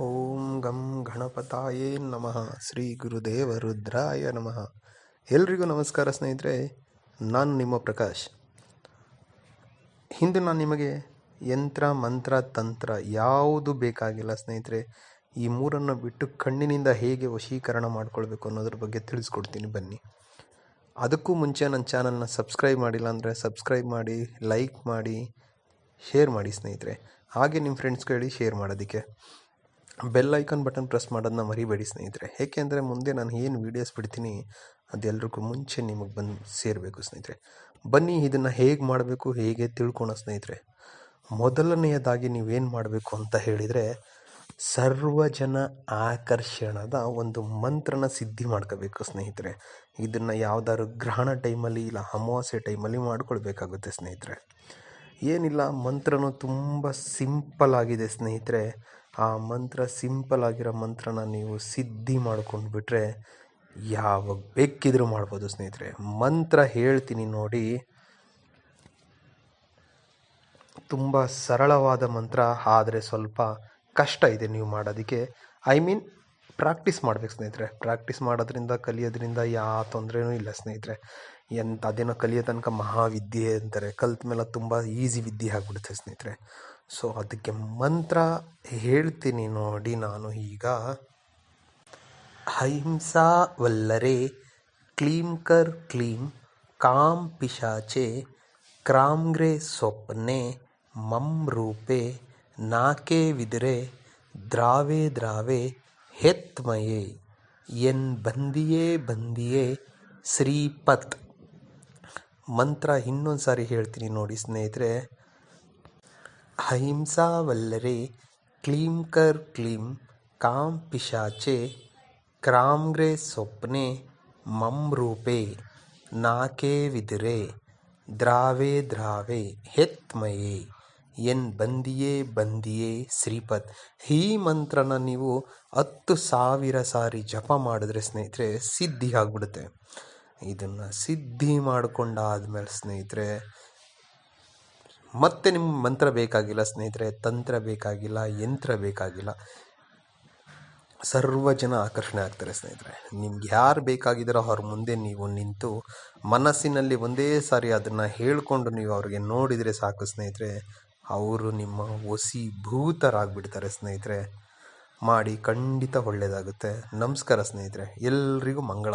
ಓಂ ಗಂ ಗಣಪತಾಯೇ ನಮಃ. ಶ್ರೀ ಗುರುದೇವ ರುದ್ರಾಯ ನಮಃ. ಎಲ್ರಿಗೂ ನಮಸ್ಕಾರ ಸ್ನೇಹಿತರೆ, ನಾನು ನಿಮ್ಮ ಪ್ರಕಾಶ್. ಹಿಂದೆ ನಾನು ನಿಮಗೆ ಯಂತ್ರ, ಮಂತ್ರ, ತಂತ್ರ ಯಾವುದು ಬೇಕಾಗಿಲ್ಲ ಸ್ನೇಹಿತರೆ, ಈ ಮೂರನ್ನು ಬಿಟ್ಟು ಕಣ್ಣಿನಿಂದ ಹೇಗೆ ವಶೀಕರಣ ಮಾಡ್ಕೊಳ್ಬೇಕು ಅನ್ನೋದ್ರ ಬಗ್ಗೆ ತಿಳಿಸ್ಕೊಡ್ತೀನಿ. ಬನ್ನಿ. ಅದಕ್ಕೂ ಮುಂಚೆ ನನ್ನ ಚಾನಲ್ನ ಸಬ್ಸ್ಕ್ರೈಬ್ ಮಾಡಿಲ್ಲ ಅಂದರೆ ಸಬ್ಸ್ಕ್ರೈಬ್ ಮಾಡಿ, ಲೈಕ್ ಮಾಡಿ, ಶೇರ್ ಮಾಡಿ ಸ್ನೇಹಿತರೆ. ಹಾಗೆ ನಿಮ್ಮ ಫ್ರೆಂಡ್ಸ್ಗೆ ಹೇಳಿ, ಶೇರ್ ಮಾಡೋದಕ್ಕೆ. ಬೆಲ್ ಐಕಾನ್ ಬಟನ್ ಪ್ರೆಸ್ ಮಾಡೋದನ್ನ ಮರಿಬೇಡಿ ಸ್ನೇಹಿತರೆ. ಏಕೆಂದರೆ ಮುಂದೆ ನಾನು ಏನು ವೀಡಿಯೋಸ್ ಬಿಡ್ತೀನಿ ಅದೆಲ್ಲರಿಗೂ ಮುಂಚೆ ನಿಮಗೆ ಬಂದು ಸೇರಬೇಕು ಸ್ನೇಹಿತರೆ. ಬನ್ನಿ ಇದನ್ನು ಹೇಗೆ ಮಾಡಬೇಕು, ಹೇಗೆ ತಿಳ್ಕೊಳೋ ಸ್ನೇಹಿತರೆ. ಮೊದಲನೆಯದಾಗಿ ನೀವೇನು ಮಾಡಬೇಕು ಅಂತ ಹೇಳಿದರೆ, ಸರ್ವಜನ ಆಕರ್ಷಣದ ಒಂದು ಮಂತ್ರನ ಸಿದ್ಧಿ ಮಾಡ್ಕೋಬೇಕು ಸ್ನೇಹಿತರೆ. ಇದನ್ನು ಯಾವ್ದಾದ್ರು ಗ್ರಹಣ ಟೈಮಲ್ಲಿ ಇಲ್ಲ ಅಮಾವಾಸ್ಯೆ ಟೈಮಲ್ಲಿ ಮಾಡ್ಕೊಳ್ಬೇಕಾಗುತ್ತೆ ಸ್ನೇಹಿತರೆ. ಏನಿಲ್ಲ, ಮಂತ್ರನೂ ತುಂಬ ಸಿಂಪಲ್ ಆಗಿದೆ ಸ್ನೇಹಿತರೆ. ಆ ಮಂತ್ರ ಸಿಂಪಲ್ ಆಗಿರೋ ಮಂತ್ರನ ನೀವು ಸಿದ್ಧಿ ಮಾಡ್ಕೊಂಡು ಬಿಟ್ರೆ ಯಾವಾಗ ಬೇಕಿದ್ರೂ ಮಾಡ್ಬೋದು ಸ್ನೇಹಿತರೆ. ಮಂತ್ರ ಹೇಳ್ತೀನಿ ನೋಡಿ. ತುಂಬ ಸರಳವಾದ ಮಂತ್ರ, ಆದರೆ ಸ್ವಲ್ಪ ಕಷ್ಟ ಇದೆ ನೀವು ಮಾಡೋದಕ್ಕೆ. ಐ ಮೀನ್ ಪ್ರಾಕ್ಟೀಸ್ ಮಾಡ್ಬೇಕು ಸ್ನೇಹಿತರೆ. ಪ್ರಾಕ್ಟೀಸ್ ಮಾಡೋದ್ರಿಂದ, ಕಲಿಯೋದ್ರಿಂದ ಯಾವ ತೊಂದರೆನೂ ಇಲ್ಲ ಸ್ನೇಹಿತರೆ. ಎಂತ ಅದೇನೋ ಕಲಿಯೋ ತನಕ ಮಹಾವಿದ್ಯೆ ಅಂತಾರೆ. ಕಲ್ತ ಮೇಲೆ ತುಂಬ ಈಸಿ ವಿದ್ಯೆ ಆಗ್ಬಿಡುತ್ತೆ ಸ್ನೇಹಿತರೆ. ಸೊ ಅದಕ್ಕೆ ಮಂತ್ರ ಹೇಳ್ತೀನಿ ನೋಡಿ ನಾನು ಈಗ. ಅಹಿಂಸಾ ವಲ್ಲರೆ, ಕ್ಲೀಂ ಕರ್ ಕ್ಲೀಂ, ಕಾಂ ಪಿಶಾಚೆ ಕ್ರಾಂಗ್ರೆ ಸ್ವಪ್ನೆ ಮಮ್ ರೂಪೆ, ನಾಕೆ ವಿದರೆ, ದ್ರಾವೆ ದ್ರಾವೆ, ಹೆತ್ಮಯೇ, ಎನ್ ಬಂದಿಯೇ ಬಂದಿಯೇ, ಶ್ರೀಪತ್. ಮಂತ್ರ ಇನ್ನೊಂದು ಸಾರಿ ಹೇಳ್ತೀನಿ ನೋಡಿ ಸ್ನೇಹಿತರೆ. ಅಹಿಂಸಾ ವಲ್ಲರೆ ಕ್ಲೀಂ ಕರ್ ಕ್ಲೀಂ, ಕಾಂ ಪಿಶಾಚೆ ಕ್ರಾಂಗ್ರೆ ಸ್ವಪ್ನೆ, ಮಂ ರೂಪೆ, ನಾಕೆ ವಿದರೆ, ದ್ರಾವೆ ದ್ರಾವೆ, ಹೆತ್ಮಯೇ, ಎನ್ ಬಂದಿಯೇ ಬಂದಿಯೇ ಶ್ರೀಪತ್ ಈ ಮಂತ್ರನ ನೀವು ಹತ್ತು ಸಾವಿರ ಸಾರಿ ಜಪ ಮಾಡಿದ್ರೆ ಸ್ನೇಹಿತರೆ ಸಿದ್ಧಿ ಆಗಿಬಿಡುತ್ತೆ. ಇದನ್ನು ಸಿದ್ಧಿ ಮಾಡಿಕೊಂಡಾದ್ಮೇಲೆ ಸ್ನೇಹಿತರೆ ಮತ್ತೆ ನಿಮ್ಮ ಮಂತ್ರ ಬೇಕಾಗಿಲ್ಲ, ಸ್ನೇಹಿತರೆ, ತಂತ್ರ ಬೇಕಾಗಿಲ್ಲ, ಯಂತ್ರ ಬೇಕಾಗಿಲ್ಲ. ಸರ್ವ ಜನ ಆಕರ್ಷಣೆ ಆಗ್ತಾರೆ ಸ್ನೇಹಿತರೆ. ನಿಮ್ಗೆ ಯಾರು ಬೇಕಾಗಿದ್ದಾರೋ ಅವ್ರ ಮುಂದೆ ನೀವು ನಿಂತು ಮನಸ್ಸಿನಲ್ಲಿ ಒಂದೇ ಸಾರಿ ಅದನ್ನು ಹೇಳಿಕೊಂಡು ನೀವು ಅವ್ರಿಗೆ ನೋಡಿದರೆ ಸಾಕು ಸ್ನೇಹಿತರೆ. ಅವರು ನಿಮ್ಮ ವಸೀಭೂತರಾಗ್ಬಿಡ್ತಾರೆ ಸ್ನೇಹಿತರೆ. ಮಾಡಿ ಖಂಡಿತ ಒಳ್ಳೆಯದಾಗುತ್ತೆ ನಮಸ್ಕಾರ ಸ್ನೇಹಿತರೆ. ಎಲ್ರಿಗೂ ಮಂಗಳ